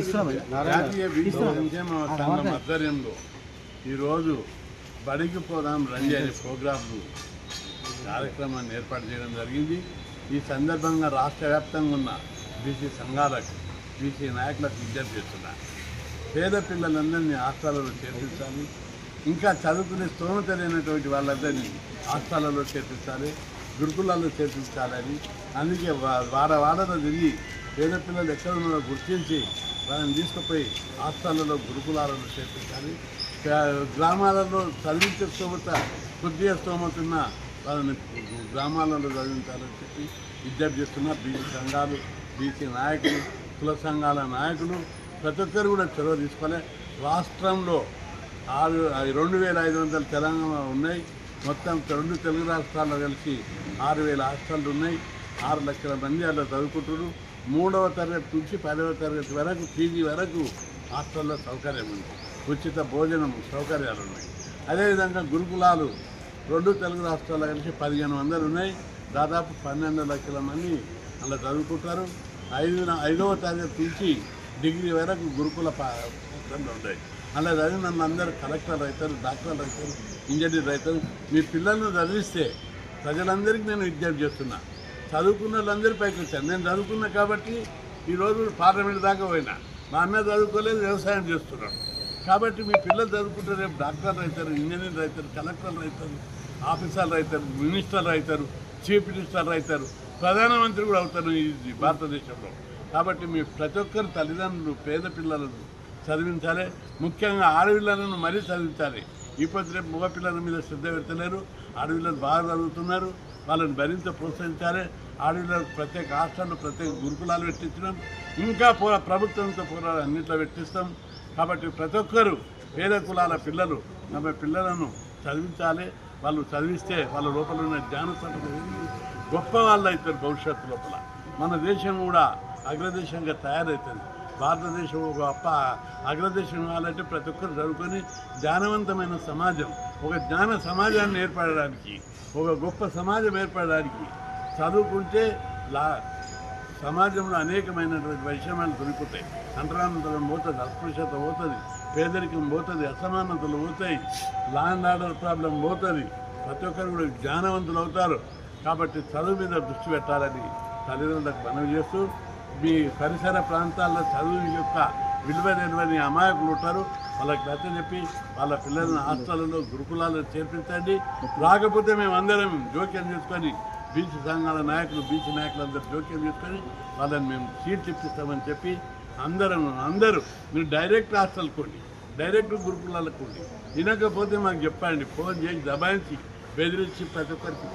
జాతీయ సంఘం ఆధ్వర్యంలో ఈరోజు బడికి పోదాం రండి అనే ప్రోగ్రాంను కార్యక్రమాన్ని ఏర్పాటు చేయడం జరిగింది. ఈ సందర్భంగా రాష్ట్ర వ్యాప్తంగా ఉన్న బీసీ సంఘాలకు బీసీ నాయకులకు విజ్ఞప్తి చేస్తున్నా. పేద పిల్లలందరినీ హాస్టళ్ళలో చేర్పించాలి. ఇంకా చదువుకునే స్తోమత లేనటువంటి వాళ్ళందరినీ హాస్టళ్ళలో చేర్పించాలి. గురుకులాల్లో చేర్పించాలని. అందుకే వార తిరిగి పేద పిల్లలు ఎక్కడ గుర్తించి వాళ్ళని తీసుకుపోయి హాస్టళ్ళలో గురుకులాలను చేర్పించాలి. గ్రామాలలో చదివించే స్తోమత కొద్దిగా స్తోమత ఉన్న వాళ్ళని గ్రామాలలో చదివించాలని చెప్పి విజ్ఞప్తి చేస్తున్న. బీసీ సంఘాలు బీసీ నాయకులు కుల సంఘాల నాయకులు ప్రతి ఒక్కరు కూడా చొరవ తీసుకోవాలి. రాష్ట్రంలో ఆరు రెండు వేల ఐదు వందల తెలంగాణ ఉన్నాయి. మొత్తం రెండు తెలుగు రాష్ట్రాల్లో కలిసి ఆరు వేల హాస్టళ్ళు ఉన్నాయి. ఆరు లక్షల మంది అలా చదువుకుంటున్నారు. మూడవ తరగతి నుంచి పదవ తరగతి వరకు పీజీ వరకు హాస్టల్లో సౌకర్యం ఉంది. ఉచిత భోజనం సౌకర్యాలు ఉన్నాయి. అదేవిధంగా గురుకులాలు రెండు తెలుగు రాష్ట్రాల్లో కలిసి పదిహేను వందలు ఉన్నాయి. దాదాపు పన్నెండు లక్షల మంది అలా చదువుకుంటారు. ఐదు ఐదవ తరగతి నుంచి డిగ్రీ వరకు గురుకుల పా- ఉంటాయి. అలా చదివిన అందరూ కలెక్టర్ అవుతారు డాక్టర్లు అవుతారు ఇంజనీర్ అవుతారు మీ పిల్లలను చదివిస్తే ప్రజలందరికీ నేను విజ్ఞప్తి చేస్తున్నాను చదువుకున్న వాళ్ళందరూ పైకి వచ్చారు. నేను చదువుకున్నా కాబట్టి ఈరోజు పార్లమెంట్ దాకా పోయినా. మా అన్న చదువుకోలేదు వ్యవసాయం చేస్తున్నాడు. కాబట్టి మీ పిల్లలు చదువుకుంటే రేపు డాక్టర్లు అవుతారు ఇంజనీర్లు అవుతారు కలెక్టర్లు అవుతారు ఆఫీసర్లు అవుతారు మినిస్టర్లు అవుతారు చీఫ్ మినిస్టర్లు అవుతారు ప్రధానమంత్రి కూడా అవుతారు ఈ భారతదేశంలో. కాబట్టి మీ ప్రతి ఒక్కరు తల్లిదండ్రులు పేద పిల్లలను చదివించాలి. ముఖ్యంగా ఆడపిల్లలను మరీ చదివించాలి. ఇప్పటి రేపు మగ పిల్లల మీద శ్రద్ధ పెడతలేరు. ఆడపిల్లలు బాగా చదువుతున్నారు. వాళ్ళని మరింత ప్రోత్సహించాలి. ఆడపిల్లలకు ప్రత్యేక హాస్టళ్ళు ప్రత్యేక గురుకులాలు పెట్టించడం. ఇంకా పోరా ప్రభుత్వంతో పోరా అన్నింటిలో పెట్టిస్తాం. కాబట్టి ప్రతి ఒక్కరూ పేద కులాల పిల్లలు తమ పిల్లలను చదివించాలి. వాళ్ళు చదివిస్తే వాళ్ళ లోపల ఉన్న జ్ఞాన గొప్ప వాళ్ళు అవుతారు భవిష్యత్తు లోపల. మన దేశం కూడా అగ్రదేశంగా తయారవుతుంది భారతదేశం ఒక గొప్ప అగ్రదేశం కావాలంటే ప్రతి ఒక్కరు చదువుకొని జ్ఞానవంతమైన సమాజం ఒక జ్ఞాన సమాజాన్ని ఏర్పడడానికి ఒక గొప్ప సమాజం ఏర్పడడానికి చదువుకుంటే లా సమాజంలో అనేకమైనటువంటి వైషమ్యాలు దొరుకుతాయి. అంతరానంతరం పోతుంది అస్పృశ్యత పోతుంది పేదరికం పోతుంది అసమానతలు పోతాయి లా అండ్ ఆర్డర్ ప్రాబ్లం పోతుంది. ప్రతి ఒక్కరు కూడా జ్ఞానవంతులు అవుతారు. కాబట్టి చదువు మీద దృష్టి పెట్టాలని తల్లిదండ్రులకు మనవి చేస్తూ మీ పరిసర ప్రాంతాల్లో చదువు యొక్క విలువ తెలియని అమాయకులు ఉంటారు. వాళ్ళకి నచ్చ చెప్పి వాళ్ళ పిల్లలను హాస్టల్లో గురుకులాల్లో చేర్పించండి. రాకపోతే మేము అందరం జోక్యం చేసుకొని బీసీ సంఘాల నాయకులు బీసీ నాయకులందరూ జోక్యం చేసుకొని వాళ్ళని మేము సీట్లు ఇప్పిస్తామని చెప్పి అందరం అందరూ మీరు డైరెక్ట్ హాస్టల్ కొండి డైరెక్ట్ గురుకులాలకు కొండి వినకపోతే మాకు చెప్పండి. ఫోన్ చేసి దబాయించి బెదిరించి ప్రతి ఒక్కరికి